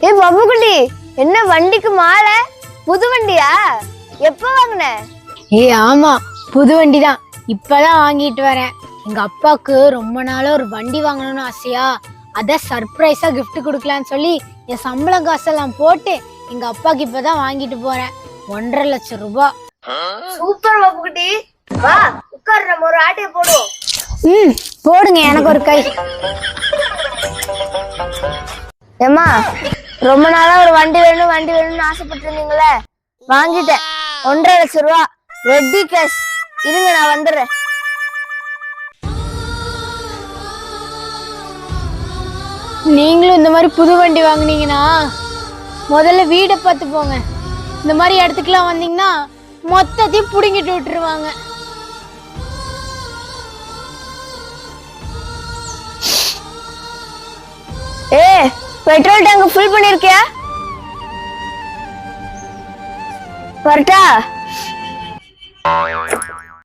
ஏ பப்புக்குட்டி என்ன வண்டிக்கு மாலை? புது வண்டியா? எப்ப வாங்கின? ஏய் ஆமா புது வண்டி தான் இப்பதான் வாங்கிட்டு வரேன். எங்க அப்பாவுக்கு ரொம்ப நாளா ஒரு வண்டி வாங்கணும்னு ஆசையா? அத சர்ப்ரைஸா gift கொடுக்கலான்னு சொல்லி என் சம்பளம் காசெல்லாம் போட்டு எங்க அப்பாக்கு இப்பதான் வாங்கிட்டு போறேன். ஒன்றரை லட்சம் ரூபாய் சூப்பர் பப்புக்குட்டி வா உட்கார் நம்ம ஒரு ஆட்டைய போடுவோம். ம் போடுங்க எனக்கு ஒரு கை. ஏம்மா ரொம்ப நாளா ஒரு வண்டி வேணும் வண்டி வேணும்னு ஆசைப்பட்டு இருந்தீங்களே வாங்கிட்டேன். ஒன்றரை லட்சம் ரூபா. ரெட்டி கேஷ் இருங்க நான் வந்துடுறேன். நீங்களும் இந்த மாதிரி புது வண்டி வாங்குனீங்கன்னா முதல்ல வீடை பார்த்து போங்க. இந்த மாதிரி இடத்துக்குலாம் வந்தீங்கன்னா மொத்தத்தையும் பிடுங்கிட்டு விட்டுருவாங்க. பெட்ரோல் டேங்க் ஃபுல் பண்ணிருக்கியா? வரட்டா